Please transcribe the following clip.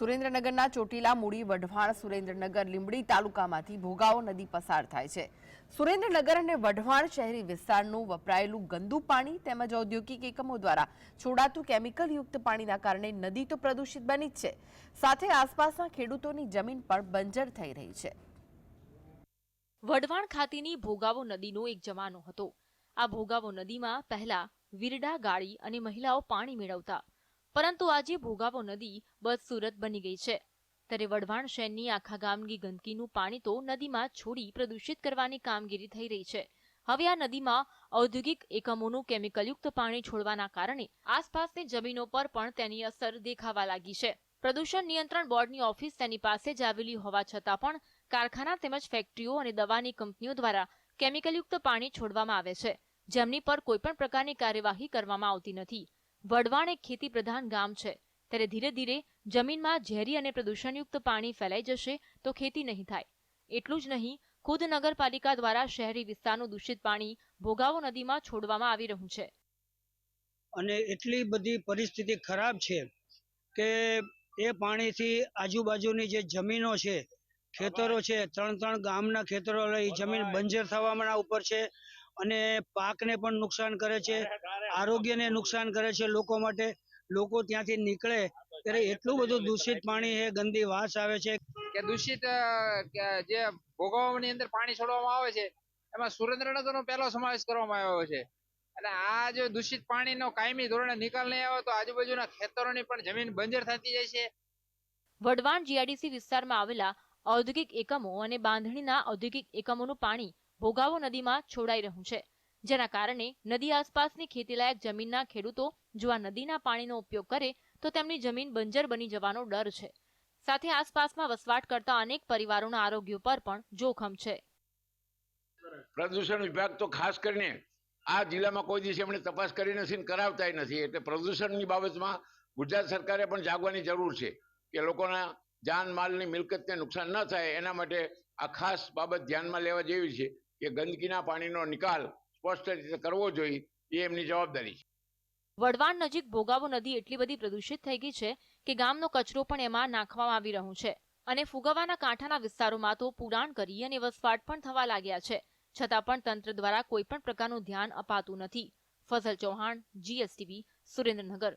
સુરેન્દ્રનગરના ચોટીલા, મૂડી, વઢવાણ, સુરેન્દ્રનગર, લીંબડી તાલુકામાંથી ભોગાવો નદી પસાર થાય છે. સુરેન્દ્રનગર અને વઢવાણ શહેરી વિસ્તારનું વપરાયેલું ગંદુ પાણી તેમજ ઔદ્યોગિક એકમો દ્વારા છોડાતું કેમિકલયુક્ત પાણીના કારણે નદી તો પ્રદૂષિત બની જ છે. સાથે આસપાસના ખેડૂતોની જમીન પણ બંજર થઈ રહી છે. વઢવાણ ખાતેની ભોગાવો નદીનો એક જમાનો હતો. આ ભોગાવો નદીમાં પહેલા વીરડા ગાળી અને મહિલાઓ પાણી મેળવતા પરંતુ આજે ભોગાવો નદી બદસુરત બની ગઈ છે. ત્યારે વઢવાણ શહેરની આખા ગામની ગંદકીનું પાણી તો નદીમાં છોડી પ્રદૂષિત કરવાની કામગીરી થઈ રહી છે. હવે આ નદીમાં ઔદ્યોગિક એકમોનું કેમિકલયુક્ત પાણી છોડવાના કારણે આસપાસની જમીનો પર પણ તેની અસર દેખાવા લાગી છે. પ્રદૂષણ નિયંત્રણ બોર્ડની ઓફિસ તેની પાસે જ આવેલી હોવા છતાં પણ કારખાના તેમજ ફેક્ટરીઓ અને દવાની કંપનીઓ દ્વારા કેમિકલયુક્ત પાણી છોડવામાં આવે છે. જેમની પર કોઈપણ પ્રકારની કાર્યવાહી કરવામાં આવતી નથી. વઢવાણ એક ખેતી પ્રધાન ગામ છે. ત્યારે ધીરે ધીરે જમીનમાં ઝેરી અને પ્રદૂષણયુક્ત પાણી ફેલાઈ જશે તો ખેતી નહીં થાય. એટલું જ નહીં, ખુદ નગરપાલિકા દ્વારા શહેરી વિસ્તારનું દૂષિત પાણી ભોગાવો નદીમાં છોડવામાં આવી રહ્યું છે. અને એટલી બધી પરિસ્થિતિ ખરાબ છે કે એ પાણીથી આજુબાજુની જે જમીનો છે, ખેતરો છે, ત્રણ ત્રણ ગામના ખેતરો લઈ જમીન બંજર થવાના ઉપર છે અને પાકને પણ નુકસાન કરે છે. આરોગ્યને નુકસાન કરે છે લોકો માટે. લોકો ત્યાંથી નીકળે ત્યારે એટલું બધું દૂષિત પાણી છે ગંદી વાસ આવે છે. કે દૂષિત જે ભોગવવાની અંદર પાણી છોડવામાં આવે છે એમાં સુરેન્દ્રનગરનો પહેલો સમાવેશ કરવામાં આવ્યો છે. અને આ જો દૂષિત પાણીનો કાયમી ધોરણે નિકાલ નહીં આવે તો આજુબાજુના ખેતરોની પણ જમીન બંજર થતી જાય છે. વડવાણ જીઆઈડીસી વિસ્તારમાં આવેલા ઔદ્યોગિક એકમો અને બાંધણીના ઔદ્યોગિક એકમોનું પાણી ભોગાવો નદીમાં છોડાઈ રહ્યું છે. જેના કારણે નદી આસપાસની ખેતીલાયક જમીનના ખેડૂતો જો આ નદીના પાણીનો ઉપયોગ કરે તો તેમની જમીન બંજર બની જવાનો ડર છે. સાથે આસપાસમાં વસવાટ કરતા અનેક પરિવારોના આરોગ્ય પર પણ જોખમ છે. પ્રદૂષણ વિભાગ તો ખાસ કરીને આ જિલ્લામાં કોઈ દિવસ એમણે તપાસ કરી નથી કરાવતા નથી. એટલે પ્રદૂષણની બાબતમાં ગુજરાત સરકારે પણ જાગવાની જરૂર છે કે લોકોના જાન માલની મિલકતને નુકસાન ન થાય. એના માટે આ ખાસ બાબત ધ્યાનમાં લેવા જેવી છે કે ગંદકીના પાણીનો નિકાલ સ્પષ્ટ રીતે કરવો જોઈએ એ એમની જવાબદારી છે. વડવાણ નજીક ભોગાવો નદી એટલી બધી પ્રદૂષિત થઈ ગઈ છે કે ગામનો કચરો પણ એમાં નાખવામાં આવી રહ્યું છે અને ફુગાવાના કાંઠાના વિસ્તારોમાં તો પુરાણ કરી અને વસવાટ પણ થવા લાગ્યા છે. છતાં પણ તંત્ર દ્વારા કોઈ પણ પ્રકારનું ધ્યાન અપાતું નથી. ફઝલ ચૌહાણ જીએસટીવી સુરેન્દ્રનગર.